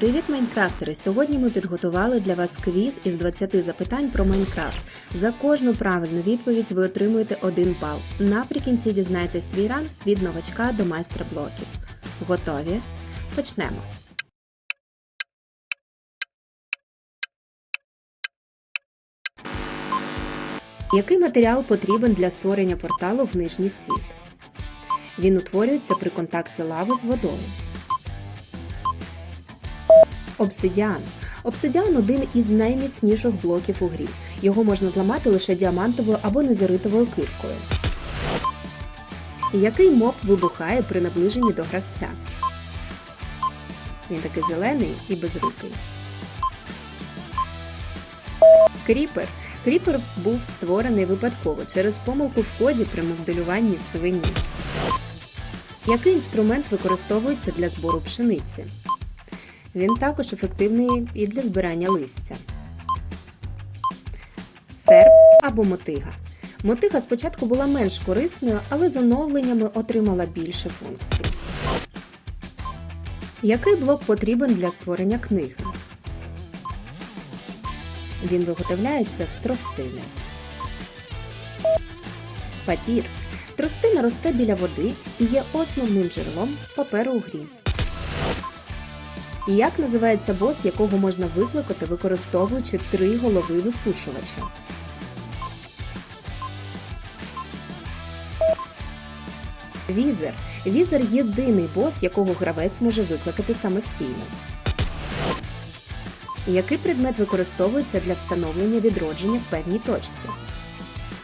Привіт, майнкрафтери! Сьогодні ми підготували для вас квіз із 20 запитань про Майнкрафт. За кожну правильну відповідь ви отримуєте один бал. Наприкінці дізнаєтесь свій ранг від новачка до майстра блоків. Готові? Почнемо. Який матеріал потрібен для створення порталу в нижній світ? Він утворюється при контакті лави з водою. Обсидіан. Обсидіан один із найміцніших блоків у грі. Його можна зламати лише діамантовою або незеритовою киркою. Який моб вибухає при наближенні до гравця? Він такий зелений і безрукий. Кріпер. Кріпер був створений випадково через помилку в коді при моделюванні свині. Який інструмент використовується для збору пшениці? Він також ефективний і для збирання листя. Серп або мотига. Мотига спочатку була менш корисною, але з оновленнями отримала більше функцій. Який блок потрібен для створення книги? Він виготовляється з тростини. Папір. Тростина росте біля води і є основним джерелом паперу у грі. Як називається бос, якого можна викликати, використовуючи три голови висушувача? Візер. Візер єдиний бос, якого гравець може викликати самостійно. Який предмет використовується для встановлення відродження в певній точці?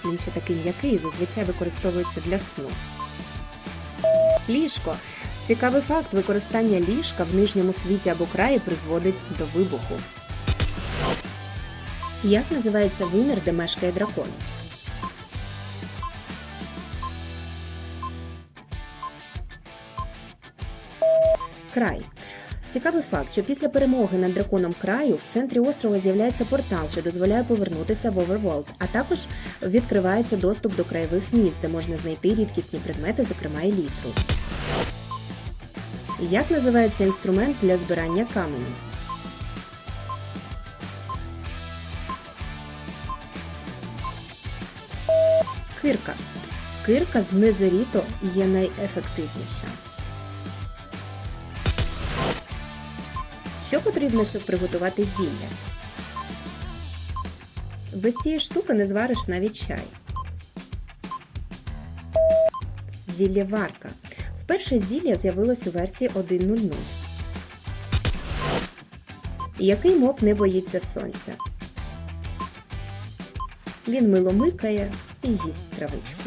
Він ще такий м'який зазвичай використовується для сну. Ліжко. Цікавий факт використання ліжка в нижньому світі або краї призводить до вибуху. Як називається вимір, де мешкає дракон? Край. Цікавий факт, що після перемоги над драконом краю в центрі острова з'являється портал, що дозволяє повернутися в Overworld, а також відкривається доступ до краєвих міст, де можна знайти рідкісні предмети, зокрема елітру. Як називається інструмент для збирання каменю? Кирка. Кирка з незеріто є найефективніша. Що потрібно, щоб приготувати зілля? Без цієї штуки не звариш навіть чай. Зілля варка. Вперше зілля з'явилось у версії 1.0.0. Який моб не боїться сонця? Він миломикає і їсть травичку.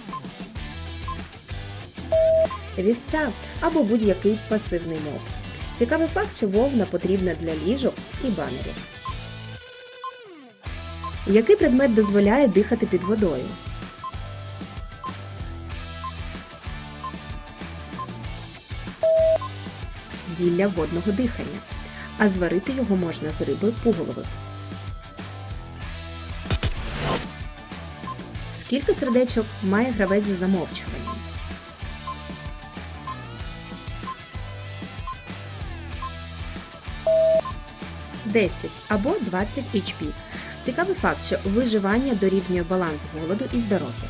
Вівця або будь-який пасивний моб. Цікавий факт, що вовна потрібна для ліжок і банерів. Який предмет дозволяє дихати під водою? Зілля водного дихання. А зварити його можна з риби пуголовик. Скільки сердечок має гравець за замовчуванням? Десять або 20 HP. Цікавий факт, що виживання дорівнює баланс голоду і здоров'я.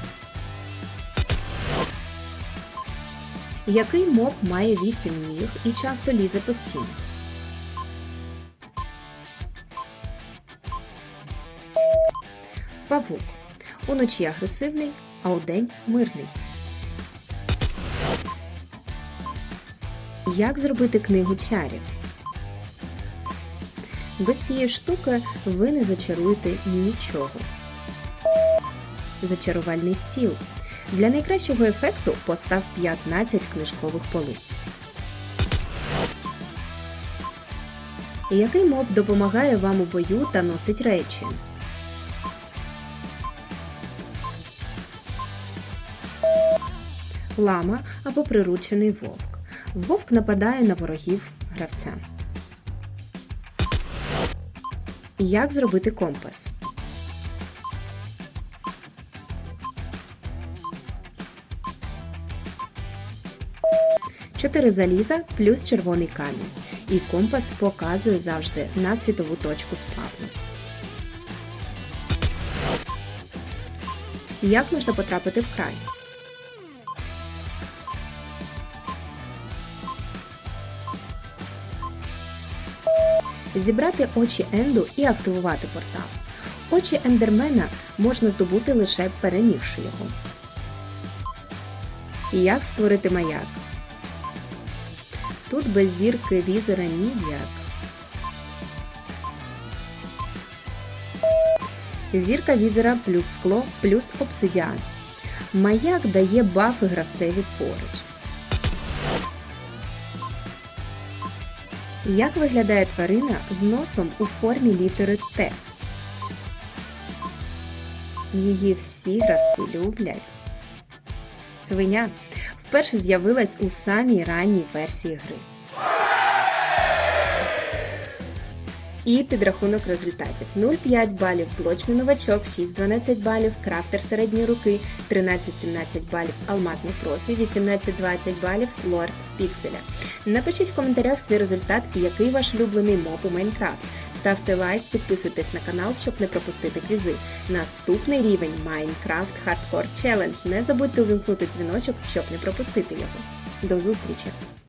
Який моб має 8 ніг і часто лізе по стінах? Павук. Уночі агресивний, а удень мирний. Як зробити книгу чарів? Без цієї штуки ви не зачаруєте нічого. Зачарувальний стіл. Для найкращого ефекту постав 15 книжкових полиць. Який моб допомагає вам у бою та носить речі? Лама або приручений вовк. Вовк нападає на ворогів гравця. Як зробити компас? Чотири заліза плюс червоний камінь. і компас показує завжди на світову точку спавну. Як можна потрапити в край? Зібрати очі Енду і активувати портал. Очі Ендермена можна здобути лише перемігши його. Як створити маяк? Тут без зірки візера ніяк. Зірка візера плюс скло плюс обсидіан. Маяк дає бафи гравцеві поруч. Як виглядає тварина з носом у формі літери Т? Її всі гравці люблять. Свиня вперше з'явилась у самій ранній версії гри. І підрахунок результатів: 0,5 балів, блочний новачок, 6-12 балів, крафтер середньої руки, 13-17 балів, алмазний профі, 18-20 балів, лорд пікселя. Напишіть в коментарях свій результат і який ваш улюблений моб у Майнкрафт. Ставте лайк, підписуйтесь на канал, щоб не пропустити квізи. Наступний рівень Майнкрафт Hardcore Challenge. Не забудьте увімкнути дзвіночок, щоб не пропустити його. До зустрічі!